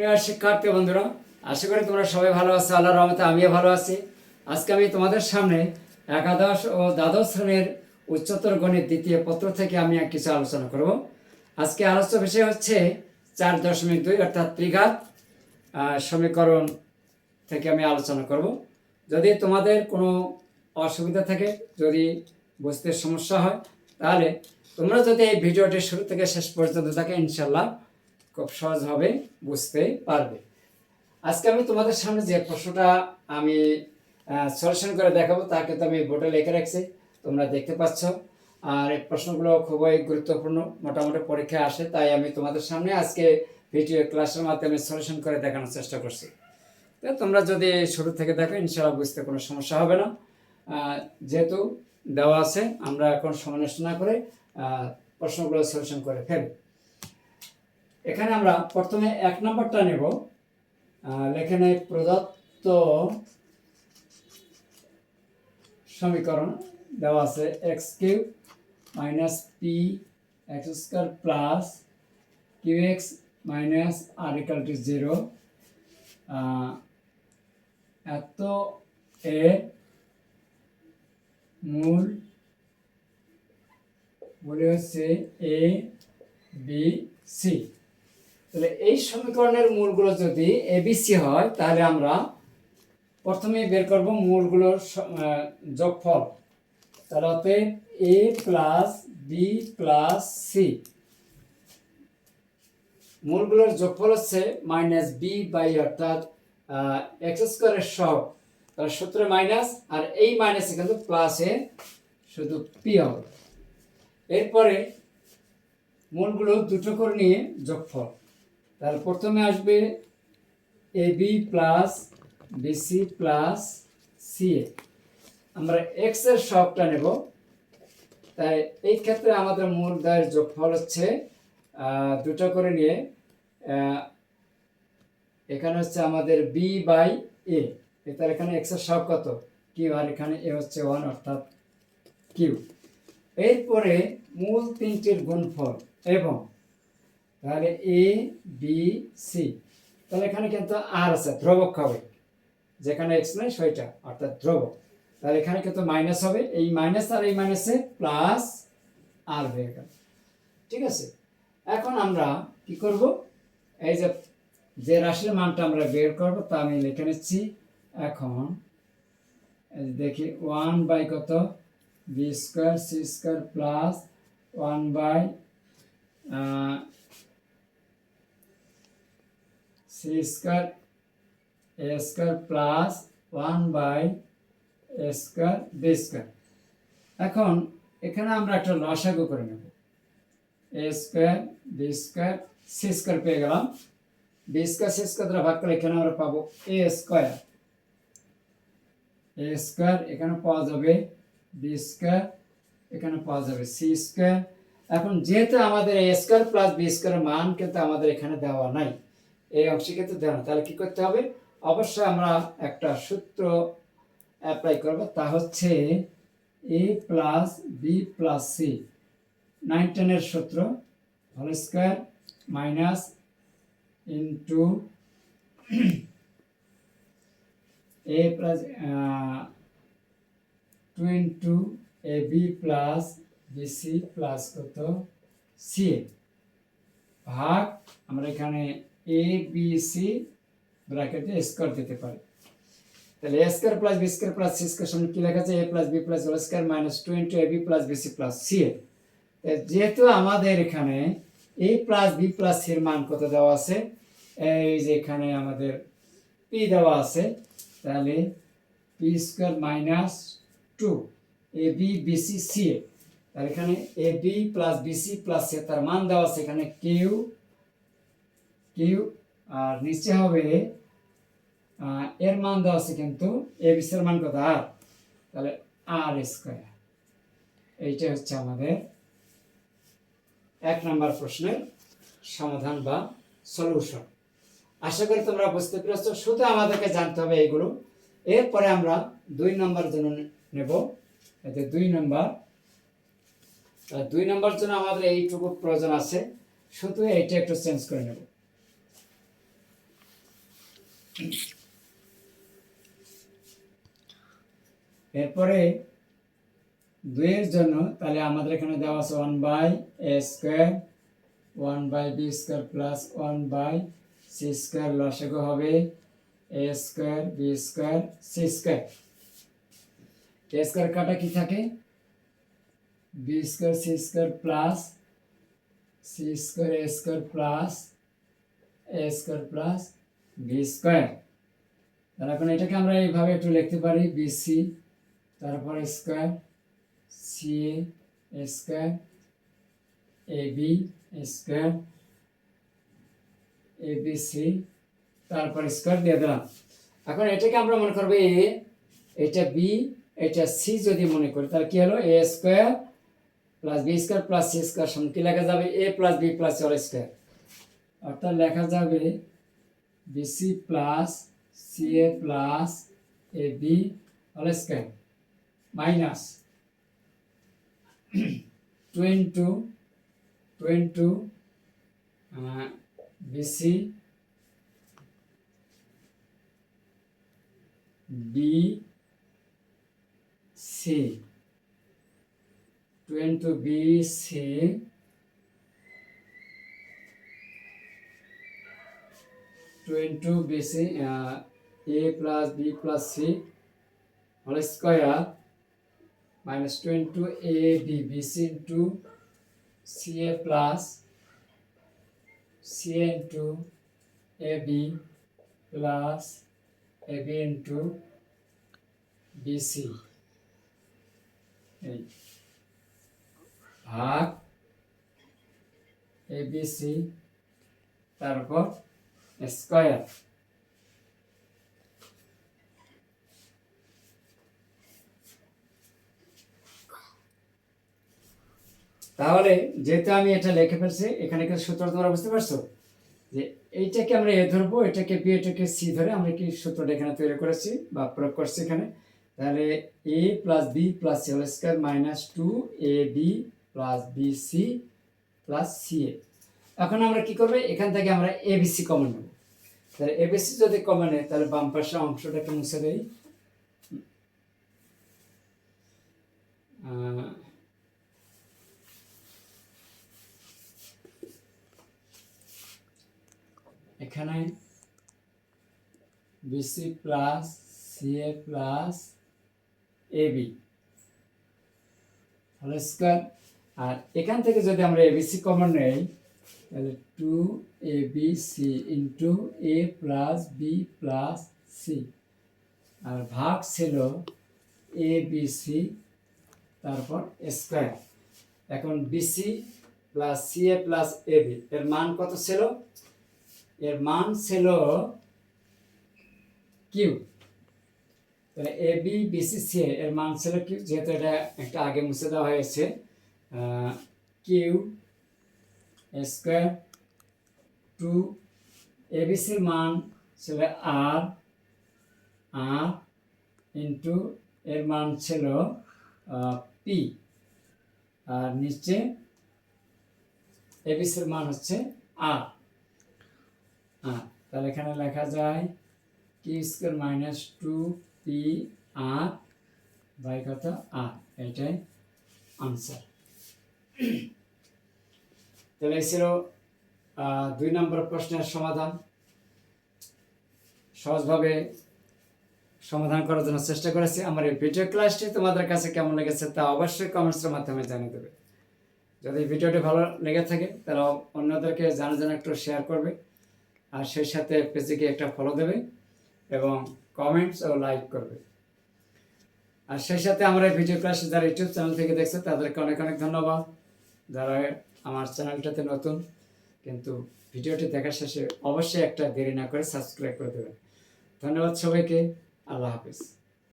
প্রিয় শিক্ষার্থী বন্ধুরা, আশা করি তোমরা সবাই ভালো আছো, আল্লাহর রহমতে আমিও ভালো আছি। আজকে আমি তোমাদের সামনে একাদশ ও দ্বাদশ শ্রেণির উচ্চতর গণিত দ্বিতীয় পত্র থেকে আমি কিছু আলোচনা করব। আজকে আলোচ্য বিষয় হচ্ছে চার দশমিক দুই অর্থাৎ ত্রিঘাত সমীকরণ থেকে আমি আলোচনা করব। যদি তোমাদের কোনো অসুবিধা থাকে, যদি বুঝতে সমস্যা হয়, তাহলে তোমরা যদি এই ভিডিওটি শুরু থেকে শেষ পর্যন্ত থাকে ইনশাল্লাহ খুব সহজভাবে বুঝতে পারবে। আজকে আমি তোমাদের সামনে যে প্রশ্নটা আমি সলিউশন করে দেখাবো তো আমি বোর্ডে লিখে রাখছি, তোমরা দেখতে পাচ্ছ। আর এই প্রশ্নগুলো খুবই গুরুত্বপূর্ণ, মোটামুটি পরীক্ষায় আসে, তাই আমি তোমাদের সামনে আজকে ভিডিও ক্লাসের মাধ্যমে সলিউশন করে দেখানোর চেষ্টা করছি। তো তোমরা যদি শুরু থেকে দেখো, ইনশাআল্লাহ বুঝতে কোনো সমস্যা হবে না। যেহেতু দেওয়া আছে, আমরা এখন সময় নষ্ট না করে প্রশ্নগুলো সলিউশন করে ফেলি এখানে আমরা প্রথমে এক নম্বরটা নেব। নেই প্রদত্ত সমীকরণ। দেওয়া আছে x q minus p x square plus q x minus r equal to zero. এত এ মূল বলে হচ্ছে এ, বি, সি। তাহলে এই সমীকরণের মূলগুলো যদি এ বি সি হয়, তাহলে আমরা প্রথমে বের করব মূলগুলোর যোগফল। তাহলে অতএব a plus b plus c মূলগুলোর যোগফল হচ্ছে মাইনাস বি বাই অর্থাৎ এক্স স্কোয়ারের সহ তাহলে সূত্রে মাইনাস আর এই মাইনাসে কিন্তু প্লাসে শুধু পি হবে। এরপরে মূলগুলো দুটো করে নিয়ে যোগফল। তাহলে প্রথমে আসবে a b plus bc plus c a আমরা এক্সের সবটা নেব। তাই এই ক্ষেত্রে আমাদের মূল দায়ের যোগফল হচ্ছে দুটো করে নিয়ে এখানে হচ্ছে আমাদের বি বাই এ তার এখানে এক্সের সব কত? কিউ আর এখানে এ হচ্ছে ওয়ান অর্থাৎ কিউ এরপরে মূল তিনটির গুণফল এবং তাহলে এ বি সি তাহলে এখানে কিন্তু আর আছে, ধ্রুবক হবে। যেখানে এক্স নাই, সেটা, অর্থাৎ ধ্রুবক। তাহলে এখানে কিন্তু মাইনাস হবে। এই মাইনাস আর এই মাইনাসে প্লাস আর হয়ে গেল। ঠিক আছে? এখন আমরা কি করব? এই যে যে রাশির মানটা আমরা বের করব, তা আমি লিখে নিচ্ছি। এখন দেখি ওয়ান বাই কত? B square c square plus one by c square a square plus one by a square b square এখন এখানে আমরা একটা লসাগু করে নেব। A square b square c square পেয়ে গেলাম। বি স্কোয়ার সি স্কোয়ার ভাগ করে এখানে আমরা পাবো এ স্কোয়ার এ স্কোয়ার এখানে পাওয়া যাবে বি স্কোয়ার এখানে পাওয়া যাবে সি স্কোয়ার এখন যেহেতু আমাদের এ স্কোয়ার প্লাস বি স্কোয়ারের মান কিন্তু আমাদের এখানে দেওয়া নাই। এই অংশে কিন্তু দেওয়া তাহলে কি করতে হবে? অবশ্যই আমরা একটা সূত্র অ্যাপ্লাই করব। তা হচ্ছে A plus B plus C nine টেনের সূত্র whole square minus into A plus two into A B plus BC plus কত? সি ভাগ, আমরা এখানে এ বি সি ব্র্যাকেটে স্কোয়ার দিতে পারি। তাহলে A square plus B square plus C square সমান কি লেখা আছে? A plus B plus whole square minus two into A B plus B C plus C A যেহেতু আমাদের এখানে এ প্লাস বি প্লাস সির মান কত দেওয়া আছে? এই যে এখানে আমাদের পি দেওয়া আছে, তাহলে p square minus two a b bc c a তাহলে এখানে a b plus bc plus c তার মান দেওয়া আছে এখানে কিউ কিউ, আর নিচে হবে এর মান দেওয়া আছে কিন্তু এ বিসি মান কত? আর? তাহলে আর স্কোয়ার। এইটা হচ্ছে আমাদের এক নম্বর প্রশ্নের সমাধান বা সলিউশন। আশা করি তোমরা বুঝতে পেরেছ, শুধু আমাদেরকে জানতে হবে এইগুলো। এরপরে আমরা দুই নম্বর জন্য নেব। এতে দুই নম্বর। দুই নম্বর জন্য আমাদের এইটুকু প্রয়োজন আছে। শুধু এইটা একটু চেঞ্জ করে নেব। এরপরে দুইয়ের জন্য তাহলে আমাদের এখানে দেওয়া আছে one by A square one by B square plus one by C square লসাগু হবে A square B square C square A square কাটা কি থাকে? B square C square plus C square A square plus A square plus B square তাহলে এখন এটাকে আমরা এইভাবে একটু লিখতে পারি বিসি তারপরে square c a square a b square a b c তারপর স্কোয়ার দিয়ে দিলাম। এখন এটাকে আমরা মনে করব এ এটা বি এটা সি যদি মনে করি, তাহলে কি হলো? A square plus b square plus c square সমান কি লেখা যাবে? A plus b plus all square অর্থাৎ লেখা যাবে bc plus c a plus a b all square minus two into two into bc b c two into b c two into b c a plus b plus c whole square minus 2 into AB, BC into CA plus CA into AB plus AB into BC. এই ভাগ ABC তারপর square তাহলে যেহেতু আমি এটা লিখে ফেলছি, এখানে কিন্তু সূত্র তোমরা বুঝতে পারছ? যে এইটাকে আমরা এ ধরবো, এটাকে বি, এটাকে সি ধরে আমরা কি সূত্রটা এখানে তৈরি করেছি বা প্রয়োগ করছি এখানে? তাহলে a plus b plus c whole square minus two a b plus b c plus c a. এখন আমরা কি করব? এখান থেকে আমরা এ বি সি কমন নেব। তাহলে এ বি সি যদি কমন নেয়, তাহলে বাম পাশে অংশটাকে মুছে দেই। এখানে bc plus ca plus ab whole square আর এখান থেকে যদি আমরা এবিসি কমন নেই তাহলে two a b c into a plus b plus c আর ভাগ ছিল এ বি সি তারপর স্কোয়ার এখন bc plus c a plus a b এর মান কত ছিল? এর মান ছিল কিউ তাহলে এ বি বিসি সি এর মান ছিল কিউ যেহেতু এটা একটা আগে মুছে দেওয়া হয়েছে কিউ স্কোয়ার টু এবিসির মান ছিল আর আর ইন্টু এর মান ছিল পি আর নিচে এবিসির মান হচ্ছে আর আর তাহলে এখানে লেখা যায় কি square minus two p r by কত আর এটাই আনসার তাহলে ছিল দুই নম্বর প্রশ্নের সমাধান। সহজভাবে সমাধান করার জন্য চেষ্টা করেছি। আমার এই ভিডিও ক্লাসটি তোমাদের কাছে কেমন লেগেছে তা অবশ্যই কমেন্টসের মাধ্যমে জানিয়ে দেবে। যদি ভিডিওটি ভালো লেগে থাকে, তাহলে অন্যদেরকে জানা জানা একটু শেয়ার করবে। আর সেই সাথে পেজে একটা ফলো দেবে এবং কমেন্টস ও লাইক করবে। আর সেই সাথে আমার ভিডিও ক্লাস যারা ইউটিউব চ্যানেল থেকে দেখছে, তাদেরকে অনেক অনেক ধন্যবাদ। যারা আমার চ্যানেলটাতে নতুন, কিন্তু ভিডিওটি দেখার শেষে অবশ্যই একটা দেরি না করে সাবস্ক্রাইব করে দেবেন। ধন্যবাদ সবাইকে, আল্লাহ হাফিজ।